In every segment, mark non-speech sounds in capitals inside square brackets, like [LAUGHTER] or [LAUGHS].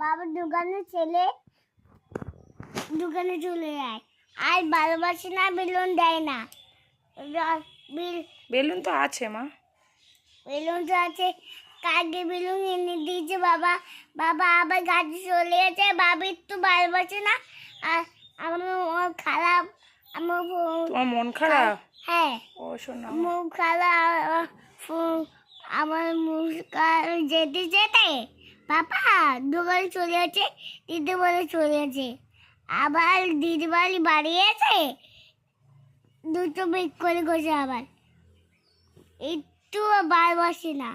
বাবা দোকানে ছেলে দোকানে চলে যায়। আর ভালোবাসে না বেলুন দেয় না। বেলুন তো আছে মা। বেলুন তো আছে। কালকে বেলুন এনে দিয়েছে বাবা। বাবা আবার গাছে চলে গেছে। বাবা একটু ভালোবাসে না। আর আমার ও খারাপ। আমার তোমার মন খারাপ? হ্যাঁ। ও শোনা। মুখ খারাপ। আমার মুখ যেতে যেতে বাবা দোকানে চলে আছে দিদি বলে চলে গেছে। আবার দিদি বাড়ি বাড়ি আছে দুটো বেক করে গেছে আবার। একটু ভালোবাসে না।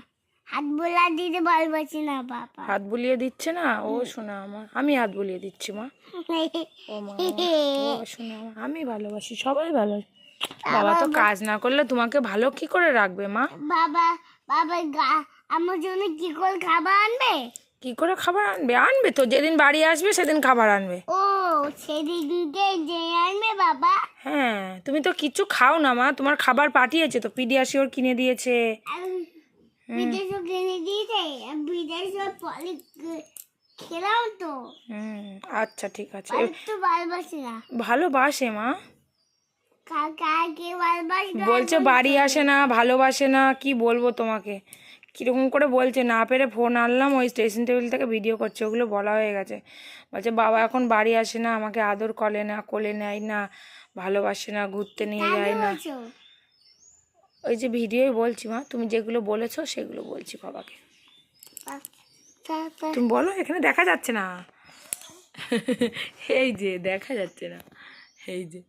হাত বোলা দিতে ভালোবাসে না বাবা হাত বুলিয়ে দিচ্ছে না? ও শোনা আমার আমি হাত বুলিয়ে দিচ্ছি মা। [LAUGHS] ও মা ও শোনা আমার আমি ভালোবাসি সবাই ভালোবাসি বাবা তো কাজ না করলে তোমাকে ভালো কি করে রাখবে মা? বাবা বাবা আমার জন্য কি করে খাবার আনবে? কি করে খাবার আনবে? আনবে তো যেদিন বাড়ি আসবে সেদিন খাবার আনবে। ও সেদিনকে যে আনবে বাবা। হ্যাঁ তুমি তো কিচ্ছু খাও না মা তোমার খাবার পাঠিয়েছে তো পিডিয়াশিওর কিনে দিয়েছে। আর কিনে দিয়েছে আর পলি খেলাম তো। হুম আচ্ছা ঠিক আছে। তো ভালোবাসি না। ভালোবাসে মা? বলছে বাড়ি আসে না ভালোবাসে না কি বলব তোমাকে? কীরকম করে বলছে না পেরে ফোন আনলাম ওই স্টেশন টেবিল থেকে ভিডিও করছে ওগুলো বলা হয়ে গেছে। বলছে বাবা এখন বাড়ি আসে না আমাকে আদর করে না কোলে নেয় না ভালোবাসে না ঘুরতে নিয়ে যায় না। ওই যে ভিডিওই বলছি মা তুমি যেগুলো বলেছ সেগুলো বলছি বাবাকে। তা- তা- তুমি বলো এখানে দেখা যাচ্ছে না। এই যে দেখা যাচ্ছে না। এই যে।